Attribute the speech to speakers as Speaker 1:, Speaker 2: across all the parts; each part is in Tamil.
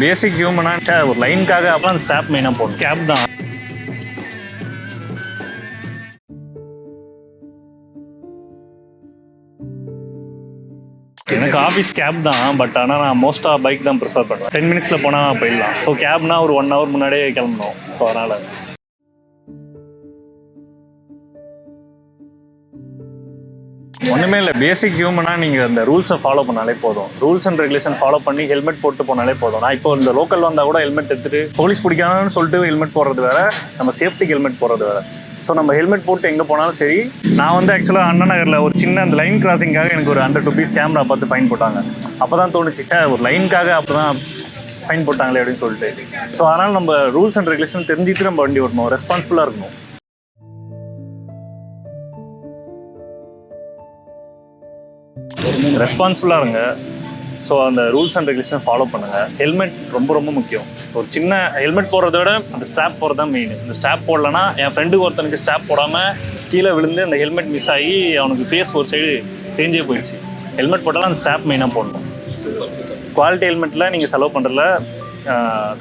Speaker 1: பேசிக் ஹியூமனா ஒரு லைனுக்காக அப்புறம் ஸ்டாப் மெயினாக போடும் கேப் தான். எனக்கு ஆஃபீஸ் கேப் தான் பட் ஆனால் நான் மோஸ்ட்டாக பைக் தான் ப்ரிஃபர் பண்ணுவேன். டென் மினிட்ஸில் போனால் போயிடலாம். ஸோ கேப்னா ஒரு ஒன் ஹவர் முன்னாடியே கிளம்பணும். ஸோ அதனால். ஒன்றுமே இல்லை. பேசிக் ஹியூமனாக நீங்கள் அந்த ரூல்ஸை ஃபாலோ பண்ணாலே போதும். ரூல்ஸ் அண்ட் ரெகுலேஷன் ஃபாலோ பண்ணி ஹெல்மெட் போட்டு போனாலே போதும். நான் இப்போ இந்த லோக்கல் வந்தால் கூட ஹெல்மெட் எடுத்துட்டு போலீஸ் பிடிக்காதுன்னு சொல்லிட்டு ஹெல்மெட் போடுறது வேற. நம்ம சேஃப்டிக்கு ஹெல்மெட் போடுறது வேற. ஸோ நம்ம ஹெல்மெட் போட்டு எங்கே போனாலும் சரி நான் வந்து ஆக்சுவலாக அண்ணா நகரில் ஒரு சின்ன அந்த லைன் கிராசிங்காக எனக்கு ஒரு ஹண்ட்ரட் ருபீஸ் கேமரா பார்த்து ஃபைன் போட்டாங்க. அப்போ தான் தோணுச்சு சார் ஒரு லைனுக்காக அப்போ தான் ஃபைன் போட்டாங்களே அப்படின்னு சொல்லிட்டு. ஸோ அதனால் நம்ம ரூல்ஸ் அண்ட் ரெகுலேஷன் தெரிஞ்சுட்டு நம்ம வண்டி ஓட்டணும். ரெஸ்பான்சிபிளாக இருக்கணும். ரெஸ்பான்சிபிளாக இருங்க. ஸோ அந்த ரூல்ஸ் அண்ட் ரெகுலேஷன் ஃபாலோ பண்ணுங்கள் ஹெல்மெட் ரொம்ப ரொம்ப முக்கியம். ஒரு சின்ன ஹெல்மெட் போடுறத விட அந்த ஸ்டாப் போகிறது தான் மெயின் இந்த ஸ்டாப் போடலன்னா என் ஃப்ரெண்டுக்கு ஒருத்தனுக்கு ஸ்டாப் போடாமல் கீழே விழுந்து அந்த ஹெல்மெட் மிஸ் ஆகி அவனுக்கு ஃபேஸ் ஒரு சைடு தேஞ்சே போயிடுச்சு. ஹெல்மெட் போட்டாலும் அந்த ஸ்டாப் மெயினாக போடணும். குவாலிட்டி ஹெல்மெட்டில் நீங்கள் செலவு பண்ணுறதுல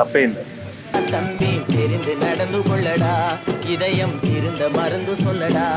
Speaker 1: தப்பே இல்லை.
Speaker 2: தம்பி தெரிந்து நடந்து கொள்ளடா. இதயம் இருந்த மருந்து சொல்லடா.